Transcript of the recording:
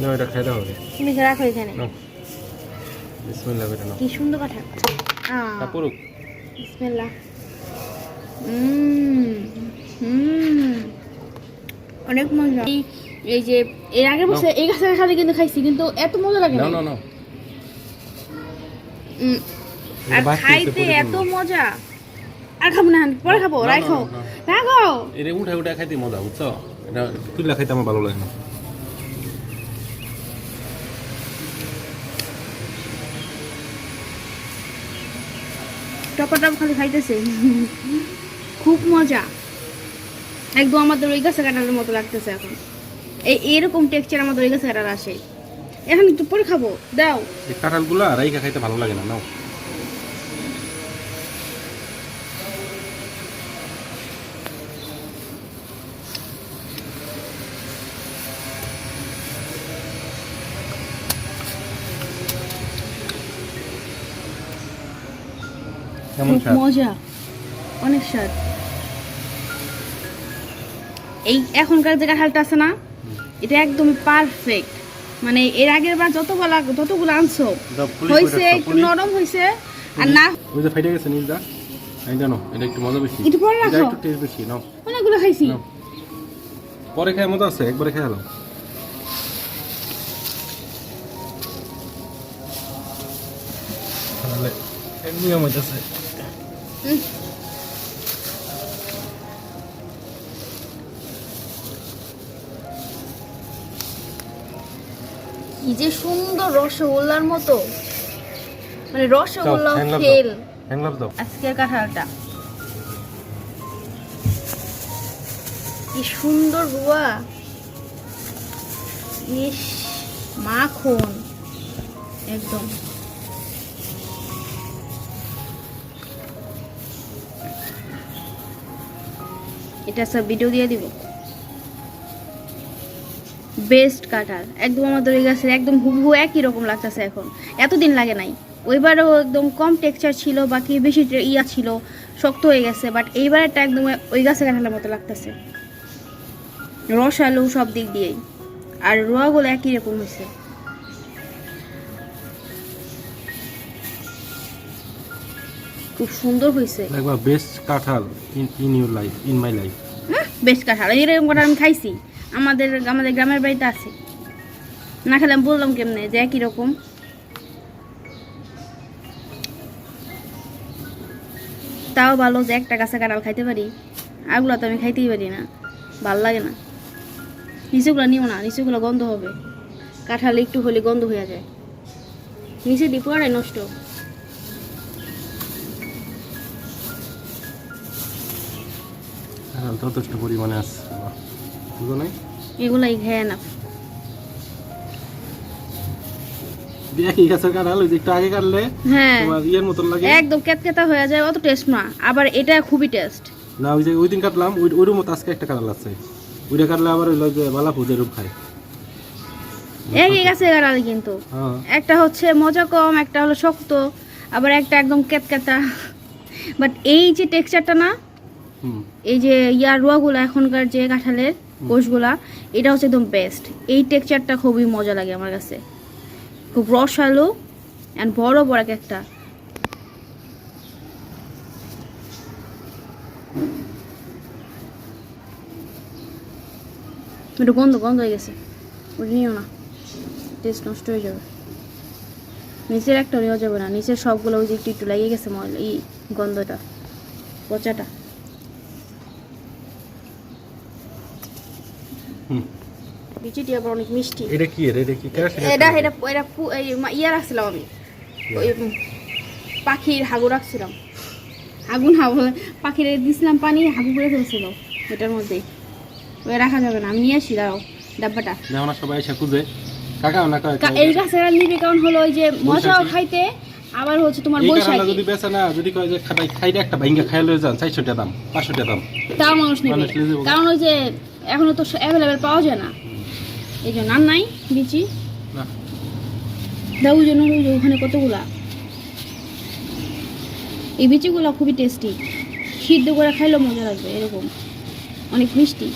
না এটা তুমি রাখো এখানে। বিসমিল্লাহ করে নাও। কি সুন্দর তারপর বিসমিল্লাহ। উম, উম, অনেক মজা। এই- যে এর আগের বছর এই গাছের কিন্তু খাইছি কিন্তু এত মজা লাগে না নাও উম, আর খাইতে এত খাব। মজা। আর খাব না পরে খাব না, না, রাখো না, রাখো। এটা উঠে উঠে খাইতে মজা বুঝছ? এটা তুলে খাইতে আমার ভালো লাগে না। টপা টপ খালি খাইতেছে। খুব মজা। একদম আমাদের ওই গাছে কাটার মতো লাগতেছে এখন। এই এরকম টেক্সচার আমাদের ওই গাছে কাটার আসে। এখন একটু পরে খাব। দাও। কাঁঠালগুলো রাইকা খাইতে ভালো লাগে না, নাও। কেমন স্বাদ? মজা। অনেক স্বাদ। এই এখনকার যে কাঁঠালটা আছে না এটা একদম পারফেক্ট মানে এর আগের বার যতগুলা যতগুলো আনছো করে একটু নরম হয়েছে আর না ওই যে ফাইটে গেছে নিজদা আমি জানো এটা একটু মজা বেশি। একটু পরে রাখো। একটু টেস্ট বেশি নাও। অনেকগুলো খাইছি। পরে খায় মতো আছে একবারে খেয়ে হলো তাহলে নিয়ম হইতেছে উম। কি যে সুন্দর রসগোল্লার মতো। মানে রসগোল্লা ফেল। আজকের কাঁঠালটা। কি সুন্দর রুয়া। ইস মাখন। একদম। এটা সব ভিডিও দিয়ে দিব। বেস্ট কাঁঠাল একদম আমাদের ওই গাছের একদম হুবহু একই রকম লাগতেছে এখন। এতদিন লাগে নাই। ওইবারও একদম কম টেক্সচার ছিল, বাকি বেশি ইয়া ছিল, শক্ত হয়ে গেছে বাট এইবারেরটা একদম ওই গাছের কাঁঠালের মতো লাগতেছে। রস আলু সব দিক দিয়েই। আর রোয়াগুলো একই রকম হয়েছে। খুব সুন্দর হয়েছে একবার বেস্ট কাঁঠাল in in your life in my life বেশ কাঁঠাল। এরকম কাঁঠাল আমি খাইছি। আমাদের আমাদের গ্রামের বাড়িতে আছে। না খেলে আমি বললাম কেমনে যে একই রকম। তাও ভালো যে একটা গাছে কাঁঠাল খাইতে পারি। আগুলো তো আমি খাইতেই পারি না। ভালো লাগে না। নিচেগুলো নিও না নিচেগুলো গন্ধ হবে। কাঁঠাল একটু হলে গন্ধ হয়ে যায়। নিচে দিয়ে পুরাটাই নষ্ট। যথেষ্ট পরিমাণে আছে। বুঝো নাই? এগুলাই খেয়ে না একই গাছের কাঁঠাল ওই একটু আগে কাটলে হ্যাঁ। তোমার ইয়ের মতন লাগে। একদম কেতকেতা হয়ে যায় অত টেস্ট না। আবার এটা খুবই টেস্ট না ওই যে ওই দিন কাটলাম ওই ওইরকম মতো আজকে একটা কাঁঠাল আছে। ওইটা কাটলে আবার ওই যে বালা পুজোর রূপ খায়। একই কিন্তু। হ্যাঁ। একটা হচ্ছে মজা কম একটা হলো শক্ত আবার একটা একদম কেতকেতা বাট এই যে টেক্সচারটা না এই যে ইয়ার রোয়াগুলো এখনকার যে কাঁঠালের কোষগুলা এটা হচ্ছে একদম বেস্ট এই টেক্সচারটা খুবই মজা লাগে আমার কাছে। খুব রসালো অ্যান্ড বড় বড় এক একটা। একটু গন্ধ গন্ধ হয়ে গেছে। ওটা নিও না। টেস্ট নষ্ট হয়ে যাবে। নিচের একটা নেওয়া যাবে না। নিচের সবগুলো ওই যে একটু একটু লেগে গেছে ময়লা এই গন্ধটা পচাটা। বিচিটি আবার অনেক মিষ্টি। এটা কি? এর এটা কি? এটা এটা এটা ইয়া রাখছিলাম আমি। ওই পাখির হাগু রাখছিলাম। হাগু পাখির দিছিলাম পানি হাগু করে ফেলছিল এটার মধ্যেই ওই রাখা যাবে না আমি নিয়ে আসি দাঁড়াও ডাব্বাটা। যেমন সবাই এসে খুঁজে। কাকা না এই গাছের নিবি কারণ হলো ওই যে মজাও খাইতে আবার হচ্ছে তোমার বৈশাখী। যদি বেচে না যদি কয় যে খাই খাইতে একটা ভাঙ্গা খাই লয়ে যান টাকা দাম পাঁচশো টাকা দাম মানুষ নেবে। কারণ ওই যে এখনও তো অ্যাভেলেবেল পাওয়া যায় না। এই জন্য আর নাই বিচি। না। দাও জন্য ওখানে কতগুলা? এই বিচিগুলো খুবই টেস্টি সিদ্ধ করে খাইলেও মজা লাগবে এরকম। অনেক মিষ্টি।